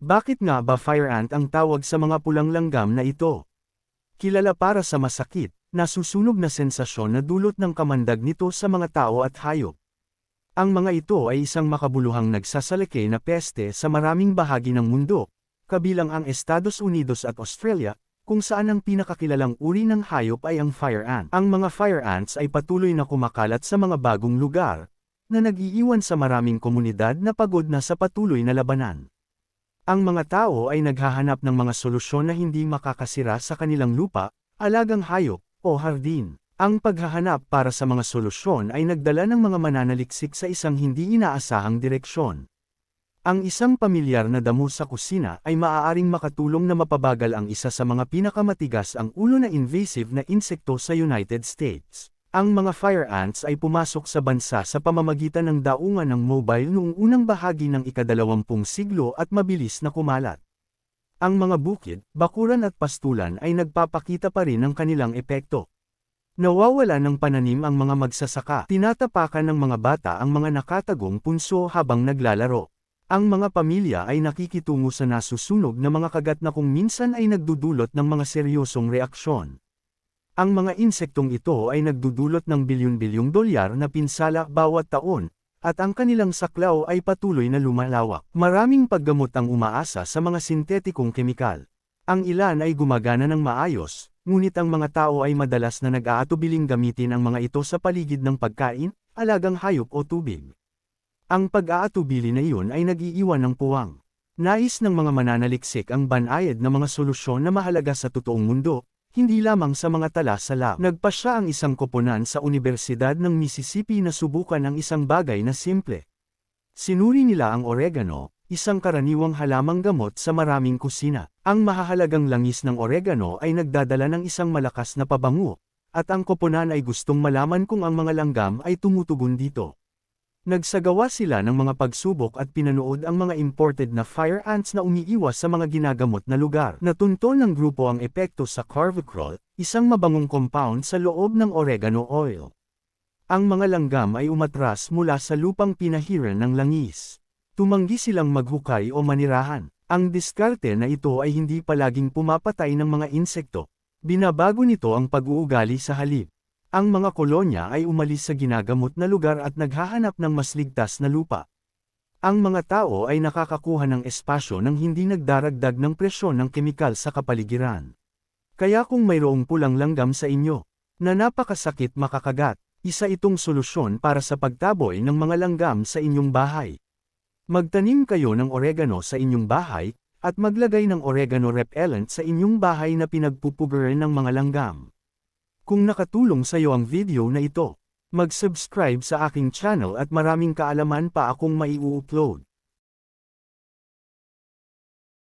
Bakit nga ba fire ant ang tawag sa mga pulang langgam na ito? Kilala para sa masakit, nasusunog na sensasyon na dulot ng kamandag nito sa mga tao at hayop. Ang mga ito ay isang makabuluhang nagsasalaki na peste sa maraming bahagi ng mundo, kabilang ang Estados Unidos at Australia, kung saan ang pinakakilalang uri ng hayop ay ang fire ant. Ang mga fire ants ay patuloy na kumakalat sa mga bagong lugar, na nag-iiwan sa maraming komunidad na pagod na sa patuloy na labanan. Ang mga tao ay naghahanap ng mga solusyon na hindi makakasira sa kanilang lupa, alagang hayop, o hardin. Ang paghahanap para sa mga solusyon ay nagdala ng mga mananaliksik sa isang hindi inaasahang direksyon. Ang isang pamilyar na damo sa kusina ay maaaring makatulong na mapabagal ang isa sa mga pinakamatigas ang ulo na invasive na insekto sa United States. Ang mga fire ants ay pumasok sa bansa sa pamamagitan ng daungan ng mobile noong unang bahagi ng ikadalawampung siglo at mabilis na kumalat. Ang mga bukid, bakuran at pastulan ay nagpapakita pa rin ng kanilang epekto. Nawawala ng pananim ang mga magsasaka. Tinatapakan ng mga bata ang mga nakatagong punso habang naglalaro. Ang mga pamilya ay nakikitungo sa nasusunog na mga kagat na kung minsan ay nagdudulot ng mga seryosong reaksyon. Ang mga insektong ito ay nagdudulot ng bilyon-bilyong dolyar na pinsala bawat taon, at ang kanilang saklaw ay patuloy na lumalawak. Maraming paggamot ang umaasa sa mga sintetikong kemikal. Ang ilan ay gumagana ng maayos, ngunit ang mga tao ay madalas na nag-aatubiling gamitin ang mga ito sa paligid ng pagkain, alagang hayop o tubig. Ang pag-aatubili na iyon ay nag-iiwan ng puwang. Nais ng mga mananaliksik ang banayad na mga solusyon na mahalaga sa totoong mundo, hindi lamang sa mga tala sa lab. Nagpa siya ang isang koponan sa Universidad ng Mississippi na subukan ang isang bagay na simple. Sinuri nila ang oregano, isang karaniwang halamang gamot sa maraming kusina. Ang mahahalagang langis ng oregano ay nagdadala ng isang malakas na pabango, at ang koponan ay gustong malaman kung ang mga langgam ay tumutugon dito. Nagsagawa sila ng mga pagsubok at pinanood ang mga imported na fire ants na umiiwas sa mga ginagamot na lugar. Natunto ng grupo ang epekto sa carvacrol, isang mabangong compound sa loob ng oregano oil. Ang mga langgam ay umatras mula sa lupang pinahiran ng langis. Tumanggi silang maghukay o manirahan. Ang diskarte na ito ay hindi palaging pumapatay ng mga insekto. Binabago nito ang pag-uugali sa halip. Ang mga kolonya ay umalis sa ginagamot na lugar at naghahanap ng mas ligtas na lupa. Ang mga tao ay nakakakuha ng espasyo nang hindi nagdaragdag ng presyon ng kemikal sa kapaligiran. Kaya kung mayroong pulang langgam sa inyo, na napakasakit makakagat, isa itong solusyon para sa pagtaboy ng mga langgam sa inyong bahay. Magtanim kayo ng oregano sa inyong bahay, at maglagay ng oregano repellent sa inyong bahay na pinagpupuguran ng mga langgam. Kung nakatulong sa iyo ang video na ito, mag-subscribe sa aking channel at maraming kaalaman pa akong mai-upload.